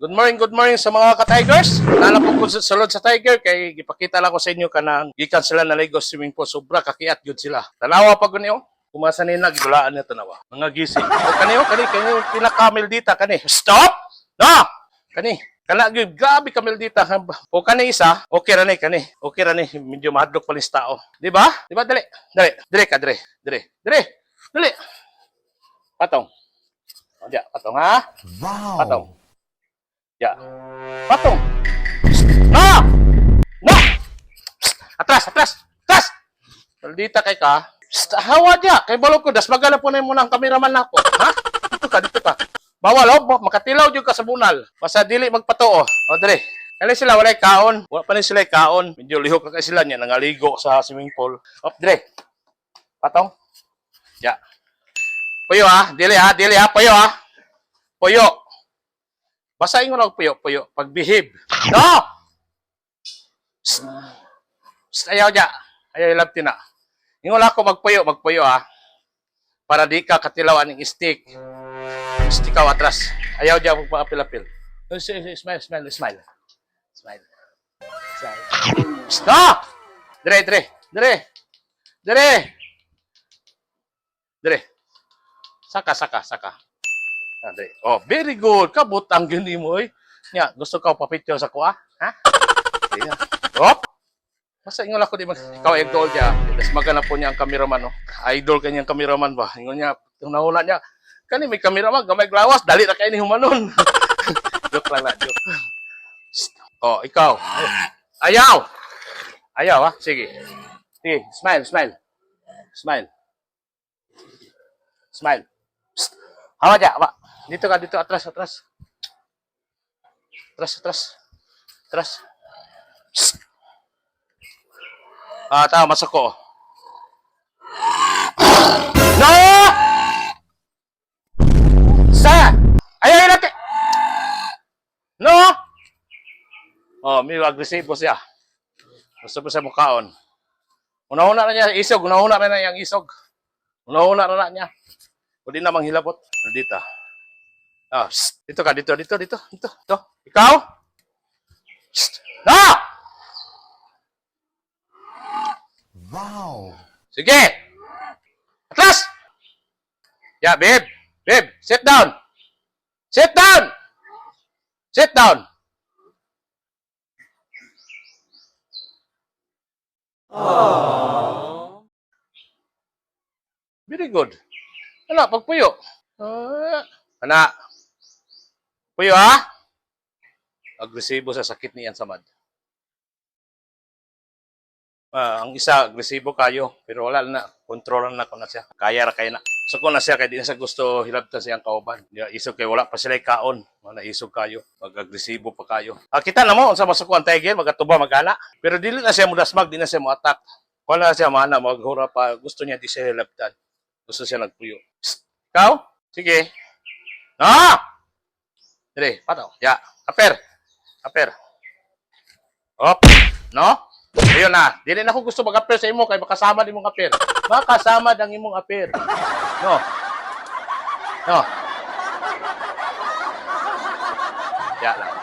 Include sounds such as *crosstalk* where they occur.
Good morning, good morning sa mga ka-tigers. Nana po ko sa sulod sa tiger kay gipakita lang ko sa inyo kanang gikan sila na Lagos swimming pool sobra kakiat gyud sila. Tanawa pa guni oh. Kumasa nila gidulaan niya tanawa. Mga gising. O kani oh, kani kani pinakamil dita kani. Stop! No! Kani kana gyud grabe kamil dita. O kani isa, okay ra ni kani. Okay ra ni medyo mahadlok pa ni tao. Di ba? Di ba dali? Dali, dali ka dali. Dali. Dali. Dali. Patong. O, diya, patong ha? Wow. Patong. Ya. Patong. No! No! Atras, atras, atras! Maldita kay ka. Psst, hawa dia. Kay balo ko, das magana po na mo ng kameraman nako. Ha? Dito ka, dito ka. Bawal, oh. Makatilaw dyan ka sa bunal. Basta dili magpatuo. O, dali. Kaya sila, walay kaon. Wala pa rin sila kaon. Medyo lihok ka sila niya. Nangaligo sa swimming pool. Op, dali. Patong. Ya. Puyo ha. Dili ha. Dili ha. Puyo ha. Puyo. Basahin mo lang puyo, puyo. Pag-behave. No! Psst. Ayaw dya. Ayaw ilab tina. Yung wala ko magpuyo, magpuyo ha. Para di ka katilawan ng stick. Psst, ikaw atras. Ayaw dya magpapil-apil. Smile, smile, smile. Smile. Smile. Psst, no! Dire, dire. Dire. Dire. Dire. Saka, saka, saka. Dali. Oh, very good. Kabut ang gini mo eh. Nya, gusto ka papityo sa kuha? Ha? Na. Hop! Masa ingon ako di man. Ikaw idol niya. Tapos magana po niya ang cameraman, no? Idol kanyang cameraman ba? Ingon niya, yung nahula niya. Kani may cameraman, gamay glawas, dali na kayo ni humanon. *laughs* joke lang na, joke. Oh, ikaw. Ayaw! Ayaw, ha? Sige. Sige, smile, smile. Smile. Smile. Psst. Hawa dya, hawa. Dito ka, dito, atras, atras. Atras, atras. Atras. Ah, tama, masako. No! Sa! Ayaw yun natin! No! Oh, may agresibo siya. Gusto pa siya mukhaon. Una-una na niya isog, una-una na niya yung isog. Una-una na na niya. Pwede namang hilabot. Dito. Ah, shh. dito ka, dito, dito, dito, dito, dito. Ikaw? Shh. No! Wow. Sige! Atlas! Yeah, babe. Babe, sit down. Sit down! Sit down. Very good. Ano, pagpuyo. Ah, Ana. Puyo ha? Agresibo sa sakit niyan sa mad. Ah, ang isa agresibo kayo pero wala na kontrolan na ko na siya. Kaya ra kay na. So ko na siya kay di na siya gusto hilabta siyang kauban. Ya isog kay wala pa sila kaon. Wala isog kayo. Mag-agresibo pa kayo. Ah, kita na mo unsa masuko ang tiger magatuba magana. Pero dili na siya mudasmag, di na siya mo attack. Wala siya mana maghura pa. Gusto niya di siya hilabtan. Gusto siya nagpuyo. Psst. Ikaw? Sige. Ah! Dire, pato. Ya, aper. Aper. Op. No? Ayun na. Dili na ako gusto mag-aper sa imo kay makasama din mong aper. Makasama ang imong aper. No. No. Ya lang.